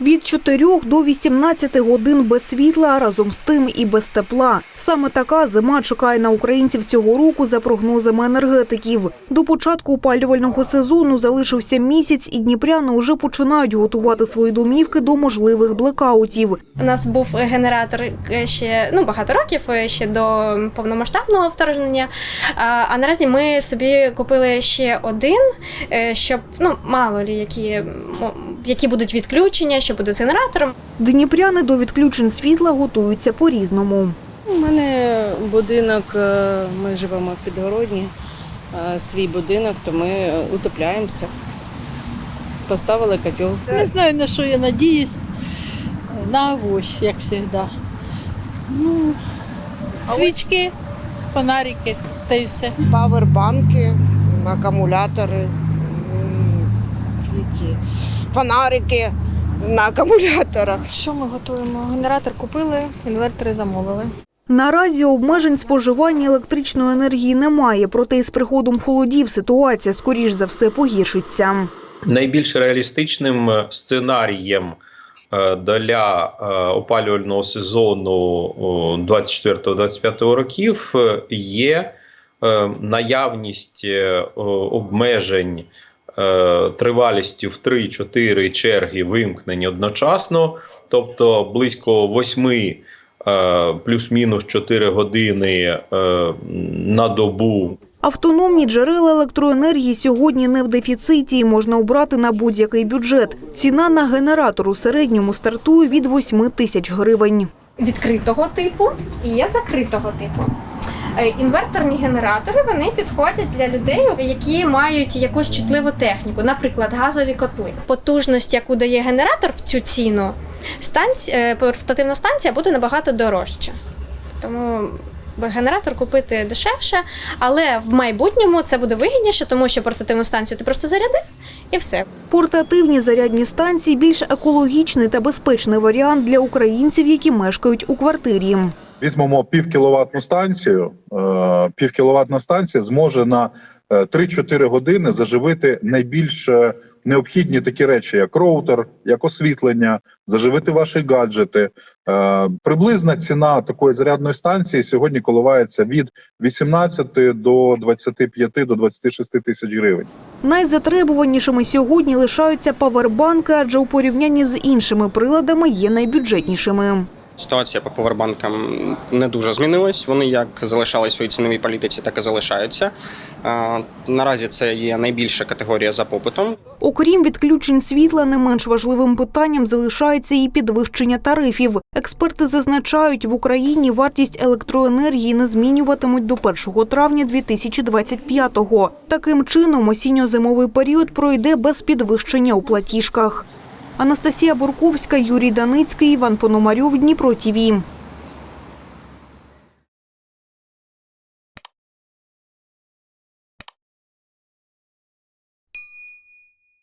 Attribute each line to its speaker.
Speaker 1: Від 4 до 18 годин без світла, разом з тим і без тепла. Саме така зима чекає на українців цього року за прогнозами енергетиків. До початку опалювального сезону залишився місяць, і дніпряни вже починають готувати свої домівки до можливих блекаутів.
Speaker 2: У нас був генератор е, ще ну багато років е, ще до повномасштабного вторгнення. А, наразі ми собі купили ще один, е, щоб ну мало лі які, які будуть відключення, що буде з генератором.
Speaker 1: Дніпряни до відключень світла готуються по-різному.
Speaker 3: У мене будинок, е, ми живемо в підгородні, е, свій будинок, то ми утепляємося. Поставили котел.
Speaker 4: Не знаю, на що я надіюсь. На авось, як завжди. Ну, свічки, фонарики та й все.
Speaker 5: павербанки, акумулятори, ті фонарики на акумуляторах.
Speaker 6: Що ми готуємо? Генератор купили, інвертори замовили.
Speaker 1: Наразі обмежень споживання електричної енергії немає, проте із приходом холодів ситуація скоріш за все погіршиться.
Speaker 7: найбільш реалістичним е, сценарієм е, для е, опалювального сезону 24-25 років є наявність обмежень тривалістю в 3-4 черги вимкнень одночасно, тобто близько 8 е, плюс-мінус 4 години е, на добу
Speaker 1: Автономні джерела електроенергії сьогодні не в дефіциті і можна обрати на будь-який бюджет. Ціна на генератор у середньому стартує від 8 тисяч гривень.
Speaker 2: Відкритого типу і є закритого типу. Е, Інверторні генератори вони підходять для людей, які мають якусь чутливу техніку, наприклад, газові котли. Потужність, яку дає генератор в цю ціну, станція, е, портативна станція буде набагато дорожча. Тому генератор купити дешевше, але в майбутньому це буде вигідніше, тому що портативну станцію ти просто зарядив і все.
Speaker 1: Портативні зарядні станції більш екологічний та безпечний варіант для українців, які мешкають у квартирі.
Speaker 8: Візьмемо півкіловатну станцію. Е, Півкіловатна станція зможе на е, 3-4 години заживити найбільш е, необхідні такі речі, як роутер, як освітлення, заживити ваші гаджети. Е, Приблизна ціна такої зарядної станції сьогодні коливається від 18 до 25 до 26 тисяч гривень.
Speaker 1: Найзатребуванішими сьогодні лишаються павербанки, адже у порівнянні з іншими приладами є найбюджетнішими.
Speaker 9: Ситуація по повербанкам не дуже змінилась. Вони як залишались в своїй ціновій політиці, так і залишаються. Наразі це є найбільша категорія за попитом.
Speaker 1: Окрім відключень світла, не менш важливим питанням залишається і підвищення тарифів. Експерти зазначають, в Україні вартість електроенергії не змінюватимуть до 1 травня 2025-го. Таким чином, осінньо-зимовий період пройде без підвищення у платіжках. Анастасія Бурковська, Юрій Даницький, Іван Пономарьов, Дніпро ТІВІ.